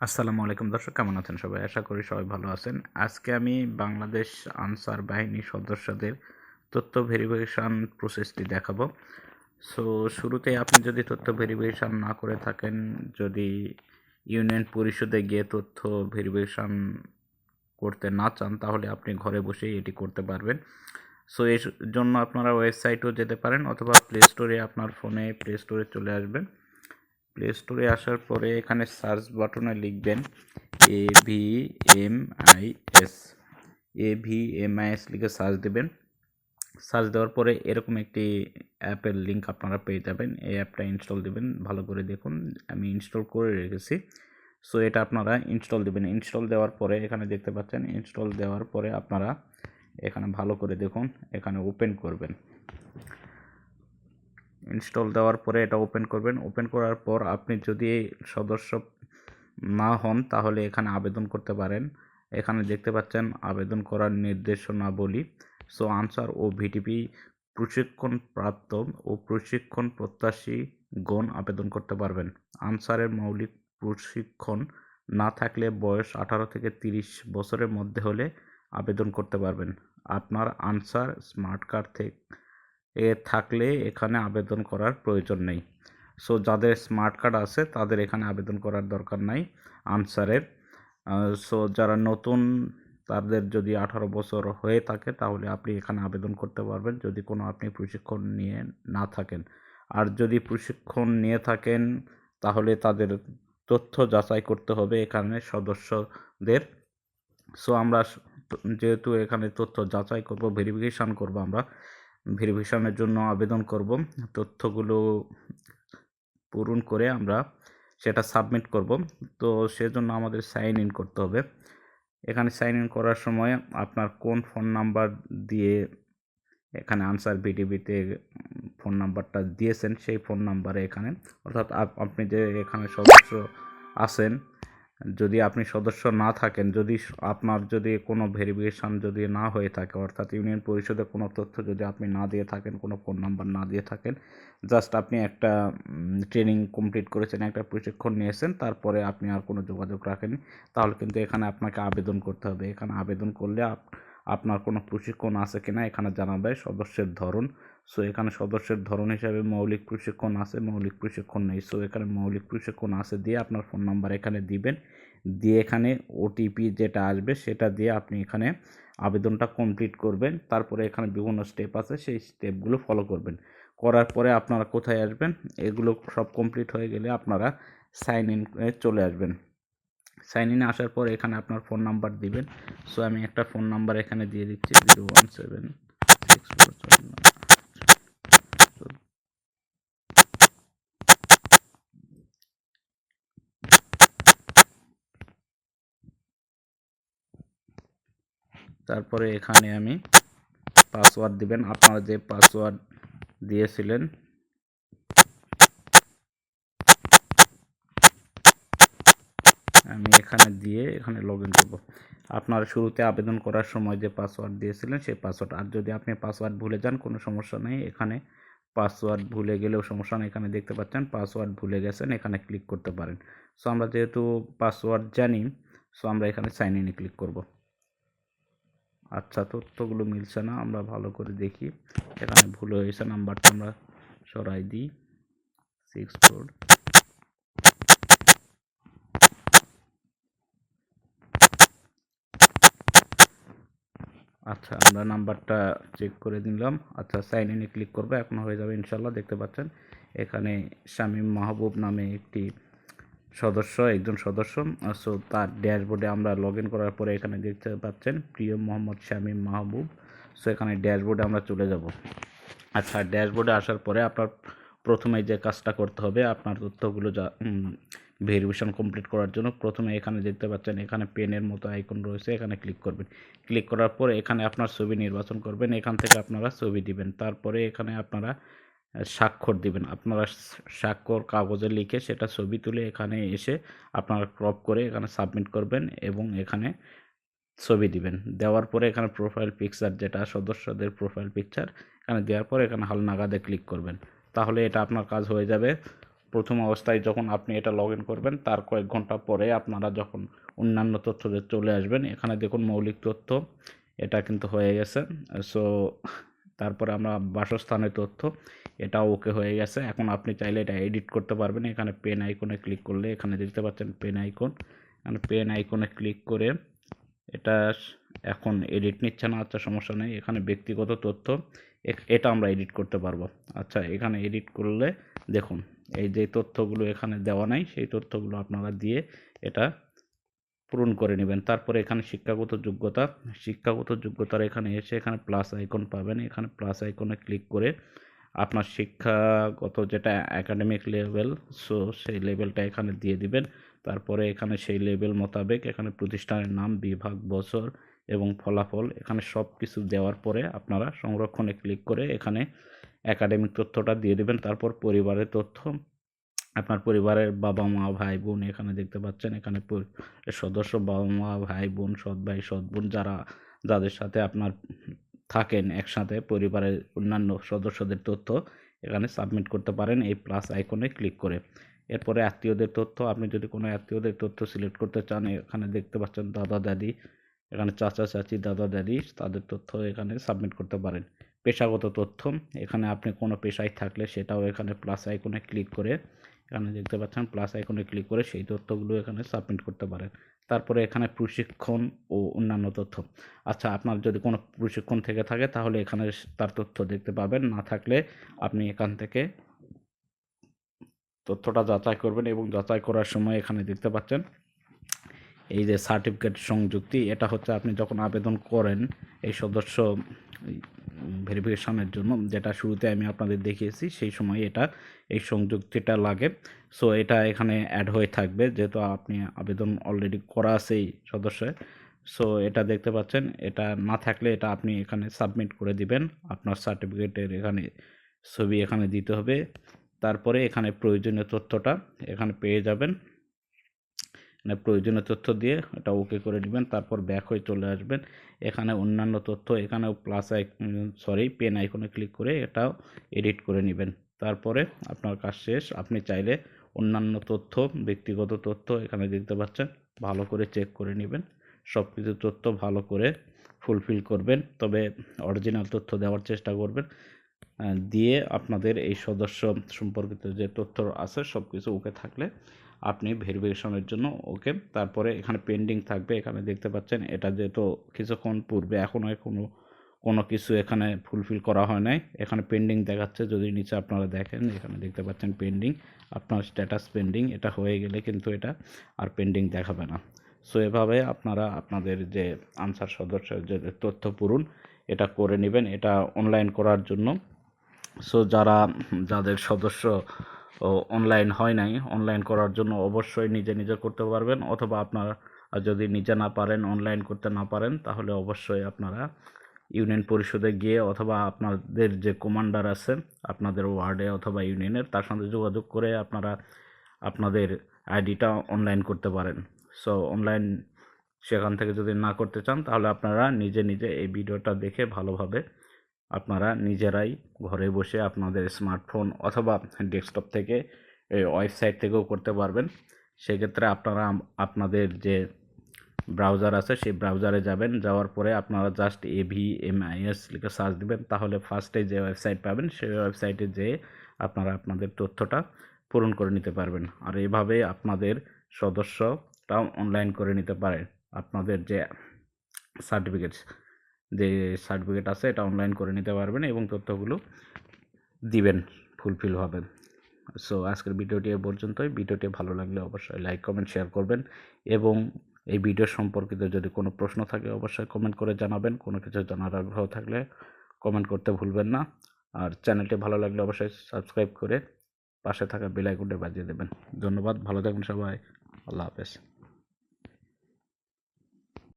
আসসালামু আলাইকুম দর্শক, কেমন আছেন সবাই? আশা করি সবাই ভালো আছেন। আজকে আমি বাংলাদেশ আনসার বাহিনী সদস্যদের তথ্য ভেরিফিকেশান প্রসেসটি দেখাবো। সো, শুরুতে আপনি যদি তথ্য ভেরিফিকেশান না করে থাকেন, যদি ইউনিয়ন পরিষদে গিয়ে তথ্য ভেরিফিকেশান করতে না চান, তাহলে আপনি ঘরে বসেই এটি করতে পারবেন। সো, এর জন্য আপনারা ওয়েবসাইটেও যেতে পারেন অথবা প্লে স্টোরে আপনার ফোনে প্লে স্টোরে চলে আসবেন। প্লে স্টোরে আসার পরে এখানে সার্চ বাটনে লিখবেন A V M I S A V M I S লিখে সার্চ দেবেন। সার্চ দেওয়ার পরে এরকম একটি অ্যাপের লিঙ্ক আপনারা পেয়ে যাবেন। এই অ্যাপটা ইনস্টল দেবেন। ভালো করে দেখুন। আমি ইনস্টল করে রেখেছি। সো এটা আপনারা ইনস্টল দেবেন। ইনস্টল দেওয়ার পরে এখানে দেখতে পাচ্ছেন ইনস্টল দেওয়ার পরে আপনারা এখানে ভালো করে দেখুন, এখানে ওপেন করবেন। ইনস্টল দেওয়ার পরে এটা ওপেন করবেন। ওপেন করার পর আপনি যদি সদস্য না হন, তাহলে এখানে আবেদন করতে পারেন। এখানে দেখতে পাচ্ছেন আবেদন করার নির্দেশনাবলী। সো আনসার ও ভিটিপি প্রশিক্ষণ প্রাপ্ত ও প্রশিক্ষণ প্রত্যাশী গণ আবেদন করতে পারবেন। আনসারের মৌলিক প্রশিক্ষণ না থাকলে বয়স আঠারো থেকে তিরিশ বছরের মধ্যে হলে আবেদন করতে পারবেন। আপনার আনসার স্মার্ট কার্ড থেকে এ থাকলে এখানে আবেদন করার প্রয়োজন নেই। সো যাদের স্মার্ট কার্ড আছে, তাদের এখানে আবেদন করার দরকার নাই। আনসারের সো যারা নতুন, তাদের যদি আঠারো বছর হয়ে থাকে, তাহলে আপনি এখানে আবেদন করতে পারবেন, যদি কোনো আপনি প্রশিক্ষণ নিয়ে না থাকেন। আর যদি প্রশিক্ষণ নিয়ে থাকেন, তাহলে তাদের তথ্য যাচাই করতে হবে এখানে সদস্যদের। সো আমরা যেহেতু এখানে তথ্য যাচাই করব ভেরিফিকেশান করব আমরা। ভেরিফিকেশনের জন্য আবেদন করব। তথ্যগুলো পূরণ করে আমরা সেটা সাবমিট করব। তো সেজন্য আমাদের সাইন ইন করতে হবে। এখানে সাইন ইন করার সময় আপনার কোন ফোন নাম্বার দিয়ে এখানে আনসার বিডিবিতে ফোন নাম্বারটা দিয়েছেন, সেই ফোন নাম্বারে এখানে। অর্থাৎ আপনি যে এখানে সদস্য আছেন যদি আপনি সদস্য না থাকেন, যদি আপনার যদি কোনো ভেরিফিকেশান যদি না হয়ে থাকে, অর্থাৎ ইউনিয়ন পরিষদে কোনো তথ্য যদি আপনি না দিয়ে থাকেন, কোনো ফোন নাম্বার না দিয়ে থাকেন জাস্ট আপনি একটা ট্রেনিং কমপ্লিট করেছেন, একটা প্রশিক্ষণ নিয়েছেন, তারপরে আপনি আর কোনো যোগাযোগ রাখেন তাহলে কিন্তু এখানে আপনাকে আবেদন করতে হবে। এখানে আবেদন করলে আপনার কোনো প্রশিক্ষণ আছে কিনা, এখানে জানাবে সদস্যের ধরন সো এখানে সদস্যের ধরন হিসাবে মৌলিক প্রশিক্ষণ আছে, মৌলিক প্রশিক্ষণ নেই। সো এখানে মৌলিক প্রশিক্ষণ আছে দিয়ে আপনার ফোন নাম্বার এখানে দিবেন। দিয়ে এখানে ওটিপি যেটা আসবে সেটা দিয়ে আপনি এখানে আবেদনটা কমপ্লিট করবেন। তারপরে এখানে বিভিন্ন স্টেপ আছে, সেই স্টেপগুলো ফলো করবেন। করার পরে আপনারা কোথায় আসবেন? এগুলো সব কমপ্লিট হয়ে গেলে আপনারা সাইন ইন চলে আসবেন। সাইন ইনে আসার পর এখানে আপনার ফোন নাম্বার দিবেন। সো আমি একটা ফোন নাম্বার এখানে দিয়ে দিচ্ছি zero one seven six four তারপরে এখানে আমি পাসওয়ার্ড দিবেন। আপনারা যে পাসওয়ার্ড দিয়েছিলেন, আমি এখানে দিয়ে এখানে লগ ইন করব। আপনার শুরুতে আবেদন করার সময় যে পাসওয়ার্ড দিয়েছিলেন, সেই পাসওয়ার্ড আর যদি আপনি পাসওয়ার্ড ভুলে যান, কোনো সমস্যা নেই। এখানে পাসওয়ার্ড ভুলে গেলেও সমস্যা নেই। এখানে দেখতে পাচ্ছেন পাসওয়ার্ড ভুলে গেছেন। এখানে ক্লিক করতে পারেন। সো আমরা যেহেতু পাসওয়ার্ড জানি সো আমরা এখানে সাইন ইনে ক্লিক করব। আচ্ছা তথ্যগুলো মিলছে না, আমরা ভালো করে দেখি। এখানে ভুল হয়েছে, নাম্বারটা আমরা সরাই দিই। সিক্স ফোর আচ্ছা আমরা নাম্বারটা চেক করে দিলাম আচ্ছা সাইন ইনে ক্লিক করব, এখন হয়ে যাবে ইনশাল্লাহ, দেখতে পাচ্ছেন। এখানে শামীম মাহবুব নামে একটি সদস্য, একজন সদস্য। সো তার ড্যাশবোর্ডে আমরা লগ ইন করার পরে এখানে দেখতে পাচ্ছেন প্রিয় মোহাম্মদ শামীম মাহবুব। সো এখানে ড্যাশবোর্ডে আমরা চলে যাব। আচ্ছা ড্যাশবোর্ডে আসার পরে আপনার প্রথমে যে কাজটা করতে হবে, আপনার তথ্যগুলো যা ভেরিফিকেশন কমপ্লিট করার জন্য প্রথমে এখানে দেখতে পাচ্ছেন এখানে পেনের মতো আইকন রয়েছে, এখানে ক্লিক করবেন। ক্লিক করার পরে এখানে আপনার ছবি নির্বাচন করবেন, এখান থেকে আপনারা ছবি দিবেন। তারপরে এখানে আপনারা স্বাক্ষর দিবেন। আপনারা স্বাক্ষর কাগজে লিখে সেটা ছবি তুলে এখানে এসে আপনারা ক্রপ করে এখানে সাবমিট করবেন এবং এখানে ছবি দিবেন। দেওয়ার পরে এখানে প্রোফাইল পিকচার যেটা সদস্যদের প্রোফাইল পিকচার এখানে দেওয়ার পরে এখানে হালনাগাদে ক্লিক করবেন। তাহলে এটা আপনার কাজ হয়ে যাবে। প্রথম অবস্থায় যখন আপনি এটা লগ করবেন, তার কয়েক ঘণ্টা পরে আপনারা যখন অন্যান্য তথ্যদের চলে আসবেন, এখানে দেখুন মৌলিক তথ্য, এটা কিন্তু হয়ে গেছে। সো তারপরে আমরা বাসস্থানের তথ্য, এটাও ওকে হয়ে গেছে। এখন আপনি চাইলে এটা এডিট করতে পারবেন। এখানে পেন আইকনে ক্লিক করলে, এখানে দেখতে পাচ্ছেন পেন আইকন এখানে পেন আইকনে ক্লিক করে এটা এখন এডিট নিচ্ছে না আচ্ছা সমস্যা নেই। এখানে ব্যক্তিগত তথ্য এটা আমরা এডিট করতে পারব। আচ্ছা এখানে এডিট করলে দেখুন, এই যে তথ্যগুলো এখানে দেওয়া নাই, সেই তথ্যগুলো আপনারা দিয়ে এটা পূরণ করে নেবেন। তারপরে এখানে শিক্ষাগত যোগ্যতা, শিক্ষাগত যোগ্যতার এখানে এসে এখানে প্লাস আইকন পাবেন। এখানে প্লাস আইকনে ক্লিক করে আপনার শিক্ষাগত যেটা একাডেমিক লেভেল সো সেই লেভেলটা এখানে দিয়ে দিবেন। তারপরে এখানে সেই লেভেল মোতাবেক এখানে প্রতিষ্ঠানের নাম, বিভাগ, বছর এবং ফলাফল এখানে সব কিছু দেওয়ার পরে আপনারা সংরক্ষণে ক্লিক করে এখানে একাডেমিক তথ্যটা দিয়ে দেবেন। তারপর পরিবারের তথ্য আপনার পরিবারের বাবা মা ভাই বোন এখানে দেখতে পাচ্ছেন, এখানে সদস্য বাবা মা ভাই বোন সৎ ভাই, সৎ বোন যারা, যাদের সাথে আপনার থাকেন একসাথে, পরিবারের অন্যান্য সদস্যদের তথ্য এখানে সাবমিট করতে পারেন, এই প্লাস আইকনে ক্লিক করে। এরপরে আত্মীয়দের তথ্য, আপনি যদি কোনো আত্মীয়দের তথ্য সিলেক্ট করতে চান, এখানে দেখতে পাচ্ছেন দাদা, দাদি, এখানে চাচা, চাচি, দাদা, দাদি, তাদের তথ্য এখানে সাবমিট করতে পারেন। পেশাগত তথ্য, এখানে আপনি কোনো পেশায় থাকলে সেটাও এখানে প্লাস আইকনে ক্লিক করে এখানে দেখতে পাচ্ছেন প্লাস আইকনে ক্লিক করে সেই তথ্যগুলো এখানে সাবমিট করতে পারেন তারপরে এখানে প্রশিক্ষণ ও অন্যান্য তথ্য। আচ্ছা আপনার যদি কোনো প্রশিক্ষণ থেকে থাকে, তাহলে এখানে তার তথ্য দেখতে পাবেন। না থাকলে আপনি এখান থেকে তথ্যটা যাচাই করবেন এবং যাচাই করার সময় এখানে দেখতে পাচ্ছেন এই যে সার্টিফিকেট সংযুক্তি, এটা হচ্ছে আপনি যখন আবেদন করেন এই সদস্য ভেরিফিকেশনের জন্য, যেটা শুরুতে আমি আপনাদের দেখিয়েছি, সেই সময় এটা, এই সংযুক্তিটা লাগে। সো এটা এখানে অ্যাড হয়ে থাকবে, যেহেতু আপনি আবেদন অলরেডি করা আছে এই সদস্যের। সো এটা দেখতে পাচ্ছেন, এটা না থাকলে এটা আপনি এখানে সাবমিট করে দিবেন, আপনার সার্টিফিকেটের এখানে ছবি এখানে দিতে হবে। তারপরে এখানে প্রয়োজনীয় তথ্যটা এখানে পেয়ে যাবেন। প্রয়োজনীয় তথ্য দিয়ে এটা ওকে করে নেবেন, তারপর ব্যাক হয়ে চলে আসবেন। এখানে অন্যান্য তথ্য, এখানেও প্লাস আই সরি পেন আইকনে ক্লিক করে এটাও এডিট করে নেবেন। তারপরে আপনার কাজ শেষ, আপনি চাইলে অন্যান্য তথ্য, ব্যক্তিগত তথ্য এখানে দেখতে পাচ্ছেন, ভালো করে চেক করে নেবেন। সব কিছু তথ্য ভালো করে ফুলফিল করবেন, তবে অরিজিনাল তথ্য দেওয়ার চেষ্টা করবেন। দিয়ে আপনাদের এই সদস্য সম্পর্কিত যে তথ্য আছে সব কিছু ওকে থাকলে আপনি ভেরিফিকেশনের জন্য, ওকে? তারপরে এখানে পেন্ডিং থাকবে, এখানে দেখতে পাচ্ছেন, এটা যেহেতু কিছুক্ষণ পূর্বে, এখনও কোনো কোনো কিছু এখানে ফুলফিল করা হয় নাই। এখানে পেন্ডিং দেখাচ্ছে, যদি নিচে আপনারা দেখেন, এখানে দেখতে পাচ্ছেন পেন্ডিং, আপনার স্ট্যাটাস পেন্ডিং, এটা হয়ে গেলে কিন্তু এটা আর পেন্ডিং দেখাবে না। সো এভাবে আপনারা আপনাদের যে আনসার সদস্য যে তথ্য পূরণ, এটা করে নেবেন, এটা অনলাইন করার জন্য। সো যারা, যাদের সদস্য অনলাইন হয় নাই। অনলাইন করার জন্য অবশ্যই নিজে নিজে করতে পারবেন অথবা আপনারা যদি নিজে না পারেন অনলাইন করতে না পারেন, তাহলে অবশ্যই আপনারা ইউনিয়ন পরিষদে গিয়ে অথবা আপনাদের যে কমান্ডার আছে, আপনাদের ওয়ার্ডে অথবা ইউনিয়নের, তার সঙ্গে যোগাযোগ করে আপনারা আপনাদের আইডিটা অনলাইন করতে পারেন। সো অনলাইন সেখান থেকে যদি না করতে চান, তাহলে আপনারা নিজে নিজে এই ভিডিওটা দেখে ভালোভাবে আপনারা নিজেরাই ঘরে বসে আপনাদের স্মার্টফোন অথবা ডেস্কটপ থেকে ওয়েবসাইট থেকেও করতে পারবেন। সেক্ষেত্রে আপনারা আপনাদের যে ব্রাউজার আছে, সেই ব্রাউজারে যাবেন। যাওয়ার পরে আপনারা just A V M I S লিখে সার্চ দিবেন। তাহলে ফার্স্টে যে ওয়েবসাইট পাবেন, সেই ওয়েবসাইটে যেয়ে আপনারা আপনাদের তথ্যটা পূরণ করে নিতে পারবেন। আর এভাবে আপনাদের সদস্যটাও অনলাইন করে নিতে পারেন আপনাদের যে সার্টিফিকেট যে সার্টিফিকেট আছে, এটা অনলাইন করে নিতে পারবেন এবং তথ্যগুলো দিবেন ফুলফিল হবে। সো আজকের ভিডিওটি এ পর্যন্তই। ভিডিওটি ভালো লাগলে অবশ্যই লাইক কমেন্ট শেয়ার করবেন এবং এই ভিডিও সম্পর্কিত যদি কোনো প্রশ্ন থাকে, অবশ্যই কমেন্ট করে জানাবেন। কোনো কিছু জানার আগ্রহ থাকলে কমেন্ট করতে ভুলবেন না। আর চ্যানেলটি ভালো লাগলে অবশ্যই সাবস্ক্রাইব করে পাশে থাকা বেল বাজিয়ে দেবেন। ধন্যবাদ। ভালো থাকবেন সবাই। আল্লাহ হাফেজ।